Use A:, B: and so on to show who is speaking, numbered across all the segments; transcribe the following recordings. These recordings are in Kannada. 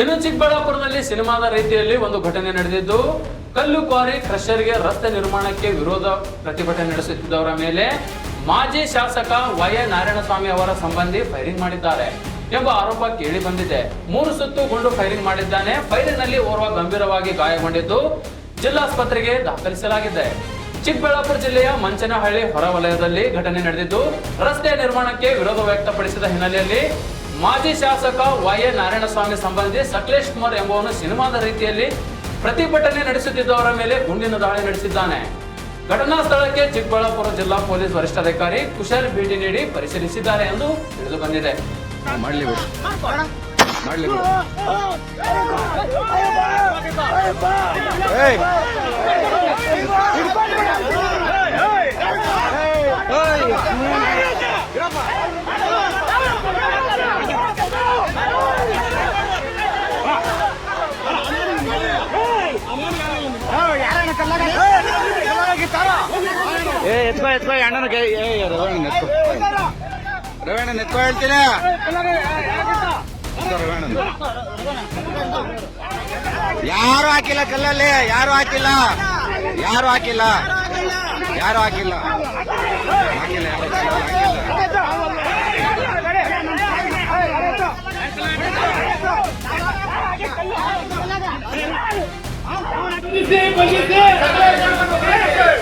A: ಇನ್ನು ಚಿಕ್ಕಬಳ್ಳಾಪುರದಲ್ಲಿ ಸಿನಿಮಾದ ರೀತಿಯಲ್ಲಿ ಒಂದು ಘಟನೆ ನಡೆದಿದ್ದು, ಕಲ್ಲು ಕ್ವಾರಿ ಕ್ರಷರ್ಗೆ ರಸ್ತೆ ನಿರ್ಮಾಣಕ್ಕೆ ವಿರೋಧ ಪ್ರತಿಭಟನೆ ನಡೆಸುತ್ತಿದ್ದವರ ಮೇಲೆ ಮಾಜಿ ಶಾಸಕ ವೈ ಎ ನಾರಾಯಣಸ್ವಾಮಿ ಅವರ ಸಂಬಂಧಿ ಫೈರಿಂಗ್ ಮಾಡಿದ್ದಾರೆ ಎಂಬ ಆರೋಪ ಕೇಳಿ ಬಂದಿದೆ. ಮೂರು ಸುತ್ತು ಗುಂಡು ಫೈರಿಂಗ್ ಮಾಡಿದ್ದಾನೆ. ಫೈರಿಂಗ್ನಲ್ಲಿ ಓರ್ವ ಗಂಭೀರವಾಗಿ ಗಾಯಗೊಂಡಿದ್ದು ಜಿಲ್ಲಾಸ್ಪತ್ರೆಗೆ ದಾಖಲಿಸಲಾಗಿದೆ. ಚಿಕ್ಕಬಳ್ಳಾಪುರ ಜಿಲ್ಲೆಯ ಮಂಚನಹಳ್ಳಿ ಹೊರವಲಯದಲ್ಲಿ ಘಟನೆ ನಡೆದಿದ್ದು, ರಸ್ತೆ ನಿರ್ಮಾಣಕ್ಕೆ ವಿರೋಧ ವ್ಯಕ್ತಪಡಿಸಿದ ಹಿನ್ನೆಲೆಯಲ್ಲಿ ಮಾಜಿ ಶಾಸಕ ವೈ ಎ ನಾರಾಯಣಸ್ವಾಮಿ ಸಂಬಂಧಿ ಸಕಲೇಶ್ ಕುಮಾರ್ ಎಂಬುವನು ಸಿನಿಮಾದ ರೀತಿಯಲ್ಲಿ ಪ್ರತಿಭಟನೆ ನಡೆಸುತ್ತಿದ್ದವರ ಮೇಲೆ ಗುಂಡಿನ ದಾಳಿ ನಡೆಸಿದ್ದಾನೆ. ಘಟನಾ ಸ್ಥಳಕ್ಕೆ ಚಿಕ್ಕಬಳ್ಳಾಪುರ ಜಿಲ್ಲಾ ಪೊಲೀಸ್ ವರಿಷ್ಠಾಧಿಕಾರಿ ಕುಶಲ್ ಭೇಟಿ ನೀಡಿ ಪರಿಶೀಲಿಸಿದ್ದಾರೆ ಎಂದು ತಿಳಿದು ಬಂದಿದೆ.
B: ಮಾಡ್ಲಿ ಏ, ಎತ್ಕೋ ಎತ್ಕೋ ಅಣ್ಣನ ಕೈ, ಏ ರವಣ ಎತ್ಕೋ. ಯಾರು ಹಾಕಿಲ್ಲ ಕಲ್ಲಲ್ಲಿ? ಯಾರು ಹಾಕಿಲ್ಲ? ಯಾರು ಹಾಕಿಲ್ಲ? ಯಾರು ಹಾಕಿಲ್ಲ? ಹಾಕಿಲ್ಲ, ಯಾರು ಹಾಕಿಲ್ಲ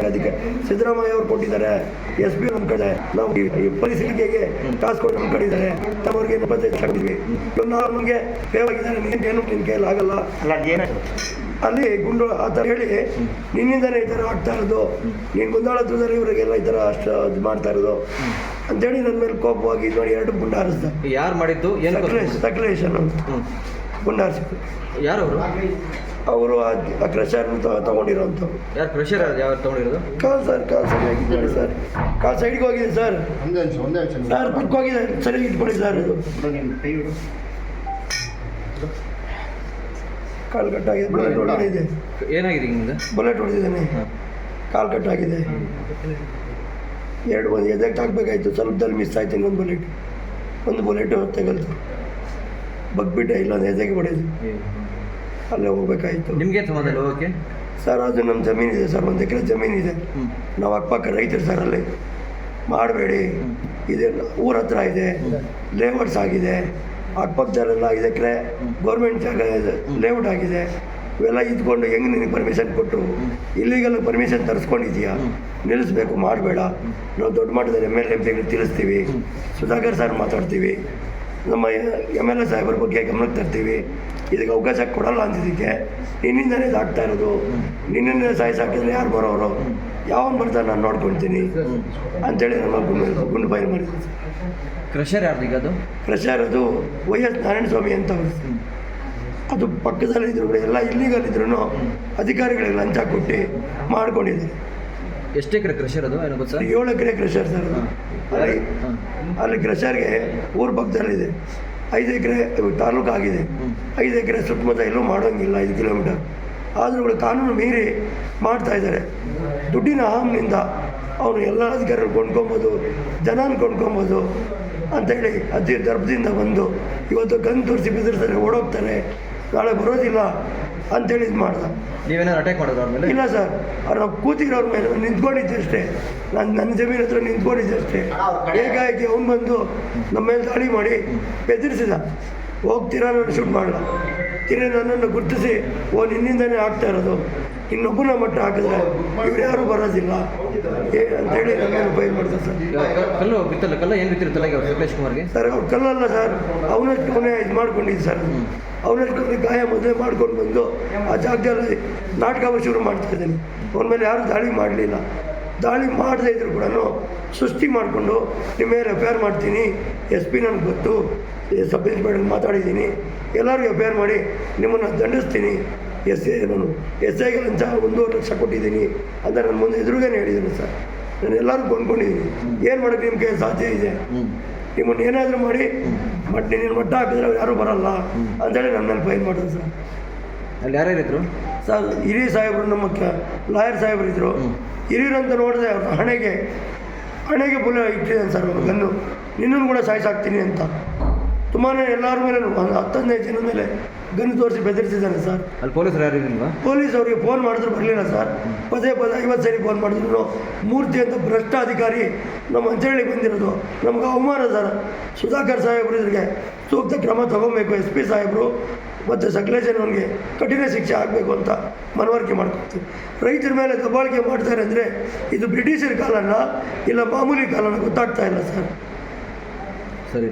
C: ಅದಕ್ಕೆ. ಸಿದ್ದರಾಮಯ್ಯ ಅವರು ಕೊಟ್ಟಿದ್ದಾರೆ. ಎಸ್ ಪಿ ನಮ್ಮ ಕಡೆ. ನಾವು ಈ- ಈ ಪೊಲೀಸ್ ಇಲಾಖೆಗೆ ಟಾಸ್ಕ್ ಕೊಟ್ಟು ನಮ್ಮ ಕಡಿದ್ದಾರೆ ತಮ್ಮವ್ರಿಗೆ ಇಪ್ಪತ್ತೈದು ಇವ್ರು ನಾವು ನಮಗೆ ಫೇವ್ ಆಗಿದ್ದಾರೆ. ಏನು ನಿನ್ನ ಕೈಯಲ್ಲಿ ಆಗಲ್ಲ. ಅಲ್ಲಿ ಗುಂಡು ಆ ಥರ ಹೇಳಿ ನಿನ್ನಿಂದಲೇ ಈ ಥರ ಆಗ್ತಾ ಇರೋದು. ನೀನು ಮುಂದಾಳತ್ವದಲ್ಲಿ ಇವರಿಗೆಲ್ಲ ಈ ಥರ ಅಷ್ಟು ಇದು ಮಾಡ್ತಾ ಇರೋದು. ಅಂತೇಳಿ ನನ್ನ ಮೇಲೆ ಕೋಪವಾಗಿ ನೋಡಿ ಎರಡು ಗುಂಡ ಹಾರಿಸ್ದ.
D: ಯಾರು ಮಾಡಿದ್ದು? ಏನು
C: ಗುಂಡ ಹಾರಿಸಿದ್ದು ಅನ್ನೋದು. ಗುಂಡು ಹಾರಿಸಿದ್ರು
D: ಯಾರು ಅವರು
C: ಅವರು ಆ ಕ್ರಷರ್ ತಗೊಂಡಿರೋಂಥವ್ರು.
D: ಯಾರು ಪ್ರೆಷರ್ ಯಾವ ತಗೊಂಡಿರೋದು?
C: ಕಾಲ್ ಸರ್ ಕಾಲ್ ಸೈಡ್ ಆಗಿದ್ದಾರೆ ಸರ್? ಕಾಲ್ ಸೈಡ್ಗೆ ಹೋಗಿದೆ ಸರ್.
B: ಒಂದೇ ನಿಮಿಷ ಒಂದೇ ನಿಮಿಷ
C: ಸರ್ ಪಕ್ಕ ಹೋಗಿದೆ. ಸರಿಯಾಗಿ ಇಟ್ಕೊಳ್ಳಿ ಸರ್. ಇದು ಕಾಲ್ ಕಟ್ಟಾಗಿದೆ ಬುಲೆಟ್ ಹೊಡೆದಿದೆ.
D: ಏನಾಗಿದೆ ಹಿಂಗೆ
C: ಬುಲೆಟ್ ಹೊಡೆದಿದ್ದಾನೆ. ಕಾಲ್ ಕಟ್ಟಾಗಿದೆ ಎರಡು ಒಂದು ಎದಕ್ಕೆ ಹಾಕ್ಬೇಕಾಯ್ತು. ಸ್ವಲ್ಪದಲ್ಲಿ ಮಿಸ್ ಆಯ್ತು ಇನ್ನೊಂದು ಬುಲೆಟ್. ಒಂದು ಬುಲೆಟ್ ತೆಗಲ್ತು ಬಗ್ಬಿಟ್ಟೆ ಇಲ್ಲ ಎದೆಗೆ ಹೊಡೆದು. ಅಲ್ಲೇ ಹೋಗ್ಬೇಕಾಯ್ತು.
D: ನಿಮ್ಗೆ
C: ಸರ್ ಅದು ನಮ್ಮ ಜಮೀನಿದೆ ಸರ್ ಒಂದು ಎಕರೆ ಜಮೀನಿದೆ. ನಾವು ಅಕ್ಕಪಕ್ಕ ರೈತರು ಸರ್ ಅಲ್ಲಿ. ಮಾಡಬೇಡಿ. ಇದೆ ಊರ ಹತ್ರ ಇದೆ. ಲೇಔಟ್ಸ್ ಆಗಿದೆ. ಅಕ್ಕಪಕ್ಕದಲ್ಲೆಲ್ಲ ಐದು ಎಕರೆ. ಗೌರ್ಮೆಂಟ್ ಜಾಗ ಲೇಔಟ್ ಆಗಿದೆ. ಇವೆಲ್ಲ ಇದ್ಕೊಂಡು ಹೆಂಗೆ ನಿನಗೆ ಪರ್ಮಿಷನ್ ಕೊಟ್ಟು ಇಲ್ಲಿಗೆಲ್ಲ ಪರ್ಮಿಷನ್ ತರಿಸ್ಕೊಂಡಿದ್ಯಾ? ನಿಲ್ಲಿಸ್ಬೇಕು ಮಾಡಬೇಡ. ನಾವು ದೊಡ್ಡ ಮಟ್ಟದಲ್ಲಿ ಎಂ ಎಲ್ ಎಂ ಪಿಗಳು ತಿಳಿಸ್ತೀವಿ. ಸುಧಾಕರ್ ಸರ್ ಮಾತಾಡ್ತೀವಿ. ನಮ್ಮ ಎಂ ಎಲ್ ಎ ಸಾಹೇಬ್ರ ಬಗ್ಗೆ ಗಮನಕ್ಕೆ ತರ್ತೀವಿ. ಇದಕ್ಕೆ ಅವಕಾಶ ಕೊಡಲ್ಲ ಅಂತಿದ್ದಕ್ಕೆ ನಿನ್ನಿಂದನೇ ಇದಾಗ್ತಾ ಇರೋದು. ನಿನ್ನಿಂದನೇ ಸಾಯಿಸಾಕಿದ್ರೆ ಯಾರು ಬರೋರು? ಯಾವನ್ ಬರ್ತಾರೆ ನಾನು ನೋಡ್ಕೊಳ್ತೀನಿ? ಅಂತೇಳಿ ನಮ್ಮ ಗುಂಡು ಗುಂಡು ಬಯಲು ಮಾಡಿದ್ವಿ
D: ಕ್ರಷರ್ ಯಾರ್ದು ಈಗ ಅದು?
C: ಕ್ರಷರ್ ಅದು ವೈ ಎಸ್ ನಾರಾಯಣ ಸ್ವಾಮಿ ಅಂತ ಅದು ಅದು ಪಕ್ಕದಲ್ಲಿದ್ರು ಎಲ್ಲ ಇಲ್ಲಿಗಲ್ಲಿದ್ರು ಅಧಿಕಾರಿಗಳಿಗೆ ಲಂಚ ಕೊಟ್ಟು ಮಾಡ್ಕೊಂಡಿದ್ದಾರೆ.
D: ಎಷ್ಟು ಎಕರೆ ಕ್ರಷರ್ ಅದು? ಏನೋ ಗೊತ್ತಾ?
C: ಏಳು ಎಕರೆ ಕ್ರಷರ್ ಸರ್ ಅದು. ಅಲ್ಲಿ ಅಲ್ಲಿ ಕ್ರಷರ್ಗೆ ಊರ ಪಕ್ಕದಲ್ಲಿದೆ. ಐದು ಎಕರೆ ತಾಲೂಕು ಆಗಿದೆ. ಐದು ಎಕರೆ ಸುತ್ತಮುತ್ತ ಎಲ್ಲೂ ಮಾಡೋಂಗಿಲ್ಲ ಐದು ಕಿಲೋಮೀಟರ್. ಆದರೂ ಕೂಡ ಕಾನೂನು ಮೀರಿ ಮಾಡ್ತಾ ಇದ್ದಾರೆ. ದುಡ್ಡಿನ ಅಹಂನಿಂದ ಅವರು ಎಲ್ಲ ಅಧಿಕಾರಿಗಳು ಕೊಂಡ್ಕೊಬೋದು ಜನನ ಕೊಂಡ್ಕೊಬೋದು ಅಂತೇಳಿ ಅತಿ ದರ್ಭದಿಂದ ಬಂದು ಇವತ್ತು ಗನ್ ತೋರಿಸಿ ಬಿದ್ದಿರ್ತಾರೆ ಓಡೋಗ್ತಾರೆ. ನಾಳೆ ಬರೋದಿಲ್ಲ. ಅಂತೇಳಿ ಇದು ಮಾಡ್ದೆ.
D: ನೀವೇನಾದ್ರು ಅಟ್ಯಾಕ್ ಮಾಡಿದ್ರು ಅವ್ರ ಮೇಲೆ?
C: ಇಲ್ಲ ಸರ್. ಅವ್ರು ನಾವು ಕೂತಿರೋರ ಮೇಲೆ ನಿಂತ್ಕೊಂಡಿದ್ದೆ ಅಷ್ಟೇ. ನಾನು ನನ್ನ ಜಮೀನ್ ಹತ್ರ ನಿಂತ್ಕೊಂಡಿದ್ದೆ ಅಷ್ಟೇ. ಹೇಗಾಗಿ ಅವ್ನು ಬಂದು ನಮ್ಮ ಮೇಲೆ ದಾಳಿ ಮಾಡಿ ಬೆದರಿಸಿದ. ಹೋಗ್ತೀರಾ ನಾನು ಶೂಟ್ ಮಾಡಲ್ಲ ತಿರ್ಗಿ ನನ್ನನ್ನು ಗುರುತಿಸಿ ಓ ನಿನ್ನಿಂದನೇ ಆಗ್ತಾ ಇರೋದು. ಇನ್ನೊಬ್ಬನ ಮಟ್ಟ ಹಾಕಿದ್ರೆ ಇವ್ರು ಯಾರೂ ಬರೋದಿಲ್ಲ. ಏ ಅಂತೇಳಿ ನಮ್ಮನ್ನು ಭಯ ಮಾಡ್ತಾರೆ ಸರ್.
D: ಕ- ಕಲ್ಲು ಬಿತ್ತಲ್ಲ ಕಲ್ಲ ಏನು ಬಿತ್ತಿರು ತಲೆಗೆ ಅವ್ರು ಕುಮಾರ್ಗೆ?
C: ಸರ್ ಅವ್ರು ಕಲ್ಲಲ್ಲ ಸರ್. ಅವನಷ್ಟು ಅವನೇ ಇದು ಮಾಡ್ಕೊಂಡಿದ್ದು ಸರ್. ಅವನಷ್ಟು ಗಾಯ ಮೊದಲೇ ಮಾಡ್ಕೊಂಡು ಬಂದು ಆ ಜಾಗದಲ್ಲಿ ನಾಟಕ ಶುರು ಮಾಡ್ತಾ ಇದ್ದೀನಿ. ಅವನ ಮೇಲೆ ಯಾರು ದಾಳಿ ಮಾಡಲಿಲ್ಲ. ದಾಳಿ ಮಾಡದೇ ಇದ್ರು ಕೂಡ ಸೃಷ್ಟಿ ಮಾಡಿಕೊಂಡು ನಿಮ್ಮ ಆರ್ ಮಾಡ್ತೀನಿ. ಎಸ್ ಪಿ ನನಗೆ ಗೊತ್ತು. ಸಬ್ ಇನ್ಸ್ಪೆಕ್ಟರ್ ಮಾತಾಡಿದ್ದೀನಿ. ಎಲ್ಲರಿಗೂ ಎಫ್ ಐ ಆರ್ ಮಾಡಿ ನಿಮ್ಮನ್ನು ದಂಡಿಸ್ತೀನಿ. ಎಸ್ ಎ ನಾನು ಎಸ್ ಐಗೆ ಲಂಚ ಒಂದೂವರೆ ಲಕ್ಷ ಕೊಟ್ಟಿದ್ದೀನಿ. ಅಂತ ನನ್ನ ಮುಂದೆ ಎದುರುಗೇನೆ ಹೇಳಿದ್ದೀನಿ ಸರ್. ನಾನು ಎಲ್ಲರೂ ಕೊಂಡ್ಕೊಂಡಿದ್ದೀನಿ. ಏನು ಮಾಡೋಕ್ಕೆ ನಿಮ್ಮ ಕೈ ಸಾಧ್ಯ ಇದೆ? ನಿಮ್ಮನ್ನು ಏನಾದರೂ ಮಾಡಿ ಬಟ್ ನೀನು ಮಟ್ಟ ಹಾಕಿದ್ರೆ ಯಾರೂ ಬರಲ್ಲ ಅಂತೇಳಿ ನನ್ನ ಮೇಲೆ ಫೈನ್ ಮಾಡಿದ್ರು ಸರ್.
D: ಅಲ್ಲಿ ಯಾರ್ಯಾರು ಇದ್ರು?
C: ಸರ್ ಹಿರಿಯ ಸಾಹೇಬರು ನಮ್ಮ ಲಾಯರ್ ಸಾಹೇಬರು ಇದ್ದರು ಹಿರಿಯರಂತ ನೋಡಿದೆ ಅವ್ರ ಹಣೆಗೆ ಹಣೆಗೆ ಬುಲೆ ಇಟ್ಟಿದ್ದಾನೆ ಸರ್ ನಾನು ಗನ್ನು ನಿನ್ನನ್ನು ಕೂಡ ಸಾಯಿಸಾಕ್ತೀನಿ ಅಂತ. ತುಂಬಾ ಎಲ್ಲರ ಮೇಲೆ ಒಂದು ಹತ್ತೊಂದೈದು ಜನ ಮೇಲೆ ಗನ್ನು ತೋರಿಸಿ ಬೆದರಿಸಿದ್ದಾರೆ ಸರ್.
D: ಅಲ್ಲಿ ಪೊಲೀಸರು ಯಾರು ಇರಲಿಲ್ವಾ
C: ಪೊಲೀಸ್ ಅವರಿಗೆ ಫೋನ್ ಮಾಡಿದ್ರು ಬರಲಿಲ್ಲ ಸರ್. ಪದೇ ಪದೇ ಐವತ್ತು ಸರಿ ಫೋನ್ ಮಾಡಿದ್ರು. ಮೂರ್ತಿ ಅಂತ ಭ್ರಷ್ಟ ಅಧಿಕಾರಿ ನಮ್ಮ ಅಂಚಳಿಗೆ ಬಂದಿರೋದು. ನಮ್ಗೆ ಅವಮಾನ ಸರ್. ಸುಧಾಕರ್ ಸಾಹೇಬರು ಇದ್ರಿಗೆ ಸೂಕ್ತ ಕ್ರಮ ತಗೋಬೇಕು ಎಸ್ ಪಿ ಸಾಹೇಬರು ಮತ್ತು ಸಕಲೇಶನವನಿಗೆ ಕಠಿಣ ಶಿಕ್ಷೆ ಆಗಬೇಕು ಅಂತ ಮನವರಿಕೆ ಮಾಡ್ಕೊಡ್ತೀವಿ ರೈತರ ಮೇಲೆ ದಬ್ಬಾಳಿಕೆ ಮಾಡ್ತಾರೆ ಅಂದರೆ ಇದು ಬ್ರಿಟಿಷರ ಕಾಲನ ಇಲ್ಲ ಮಾಮೂಲಿ ಕಾಲನ ಗೊತ್ತಾಗ್ತಾ ಇಲ್ಲ ಸರ್.
D: ಸರಿ.